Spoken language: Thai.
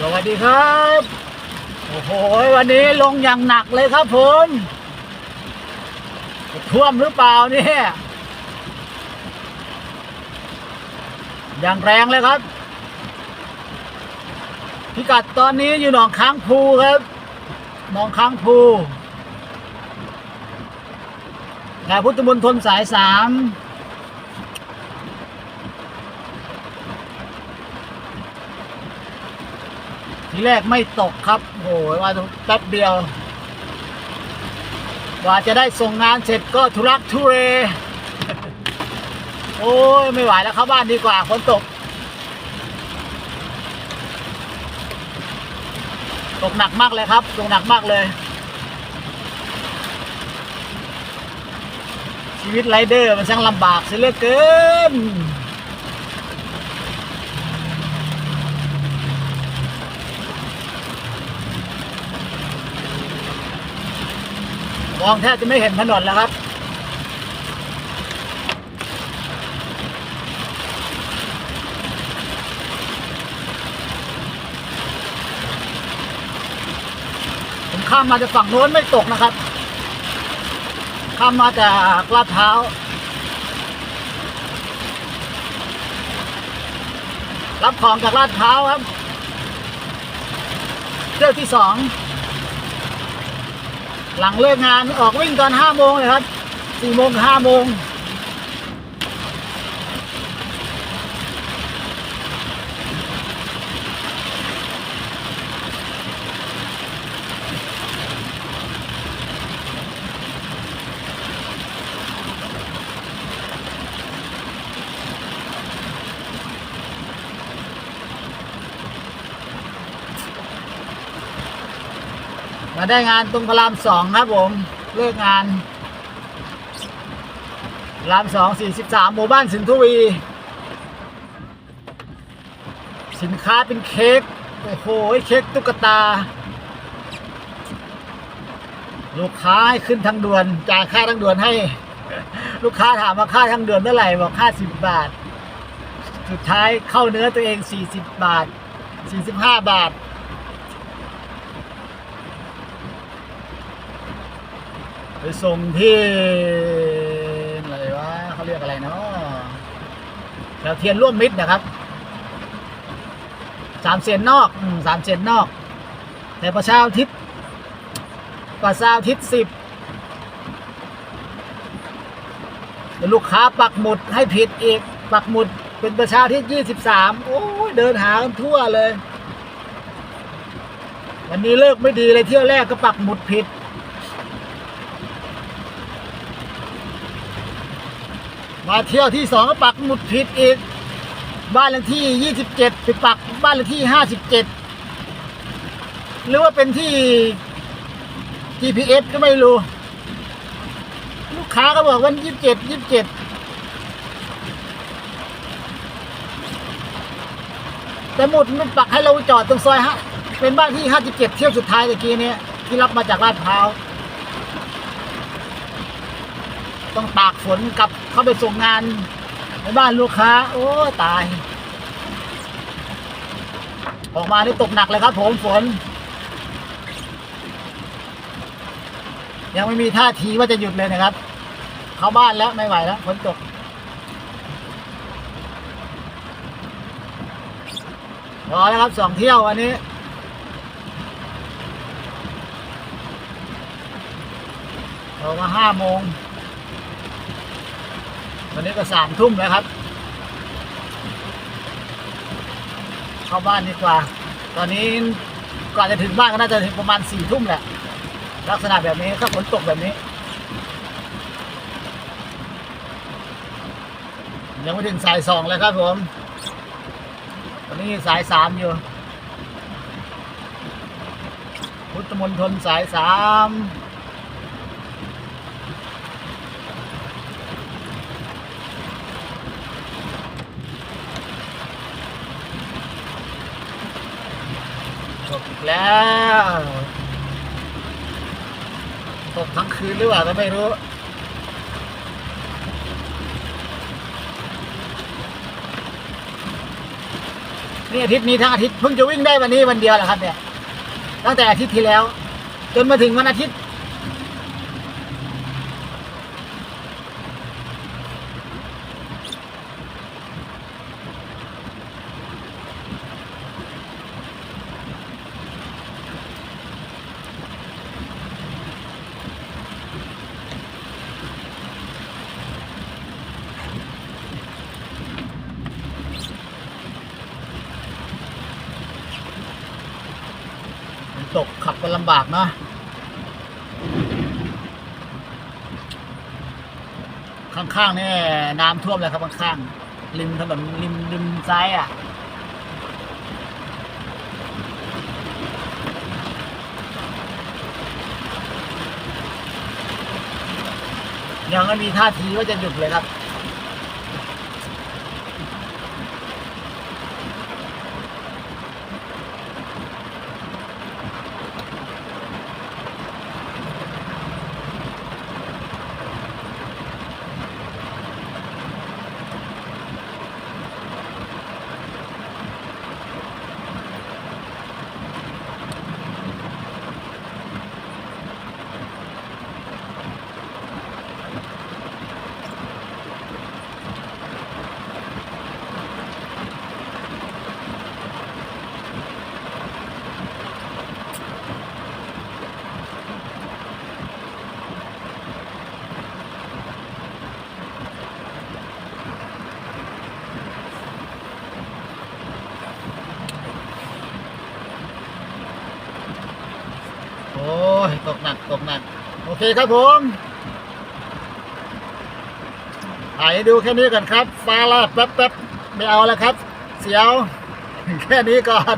สวัสดีครับ โอ้โห วันนี้ลงอย่างหนักเลยครับผมท่วมหรือเปล่าเนี่ย อย่างแรงเลยครับ พิกัดตอนนี้อยู่หนองค้างภูครับ หนองค้างภูแถวพุทธมณฑลสายสาม ทีแรกไม่ตกครับโอ้ยว่าแป๊บเดียวกว่าจะได้ส่งงานเสร็จก็ทุรักทุเร โอ้ยไม่ไหวแล้วเข้าบ้านดีกว่าฝนตก ตกหนักมากเลยครับ ตกหนักมากเลย ชีวิตไรเดอร์มันช่างลำบากเสียเหลือเกิน มองแทบจะไม่เห็นถนนแล้วครับ ผมข้ามมาจากฝั่งโน้นไม่ตกนะครับ ข้ามมาจากลาดพร้ารับของจากลาดพร้าครับเที่ยวที่สอง หลังเลิกงานออกวิ่งตอนห้าโมงเลยครับสี่โมงห้าโมง มาได้งานตรงพระรามสองครับผม เลิกงานระรามสองสี่สิบสามหมู่บ้านสินทวี สินค้าเป็นเค้กโอ้โหเค้กตุ๊กตา ลูกค้าให้ขึ้นทางด่วนจ่ายค่าทางด่วนให้ ลูกค้าถามว่าค่าทางด่วนเท่าไหร่บอกค่าสิบบาท สุดท้ายเข้าเนื้อตัวเองสี่สิบบาทสี่สิบห้าบาท ไปส่งที่อะไรวะเขาเรียกอะไรเนาะแถวเทียนร่วมมิตรนะครับสามเซนนอกสามเซนนอก แต่ประชาทิศประชาทิศสิบลูกค้าปักหมุดให้ผิดอีกปักหมุดเป็นประชาทิศยี่สิบสามโอ้ยเดินหากันทั่วเลย วันนี้เลิกไม่ดีเลยเที่ยวแรกก็ปักหมุดผิด มาเที่ยวที่สองก็ปักหมุดผิดอีก บ้านเลขที่ยี่สิบเจ็ดไปปักบ้านเลขที่ห้าสิบเจ็ดหรือว่าเป็นที่ GPS ก็ไม่รู้ ลูกค้าก็บอกว่ายี่สิบเจ็ดยี่สิบเจ็ดแต่หมุดมันปักให้เราจอดตรงซอยฮะเป็นบ้านที่ห้าสิบเจ็ดเที่ยวสุดท้ายตะกี้เนี้ยที่รับมาจากลาดพร้าว ต้องตากฝนกลับเข้าไปส่งงานในบ้านลูกค้า โอ้ตาย ออกมานี่ตกหนักเลยครับ ผมฝน ยังไม่มีท่าทีว่าจะหยุดเลยนะครับ เข้าบ้านแล้วไม่ไหวแล้วฝนตกรอแล้วครับสองเที่ยววันนี้ออกมาห้าโมง วันนี้ก็สามทุ่มแล้วครับ เข้าบ้านดีกว่า ตอนนี้ก่อนจะถึงบ้านก็น่าจะถึงประมาณสี่ทุ่มแหละ ลักษณะแบบนี้ถ้าฝนตกแบบนี้ ยังไม่ถึงสายสองเลยครับผม ตอนนี้สายสามอยู่ พุทธมณฑลสายสาม ตกอีก แล้วตกทั้งคืนหรือเปล่าก็ไม่รู้นี่อาทิตย์นี้ทั้งอาทิตย์เพิ่งจะวิ่งได้วันนี้วันเดียวแหละครับเนี่ยตั้งแต่อาทิตย์ที่แล้ว จนมาถึงวันอาทิตย์ ตกขับกันลำบากเนาะข้างๆนี่น้ำท่วมเลยครับข้างๆริมถนนริมริมซ้ายอะยังไม่มีท่าทีว่าจะหยุดเลยครับ โอ้ยต กหนักตกหนัก โอเคครับผมถ่ายให้ดูแค่นี้ก่อนครับฟ้าแลบแป๊บแป๊บไม่เอาแล้วครับ เสียว แค่นี้ก่อน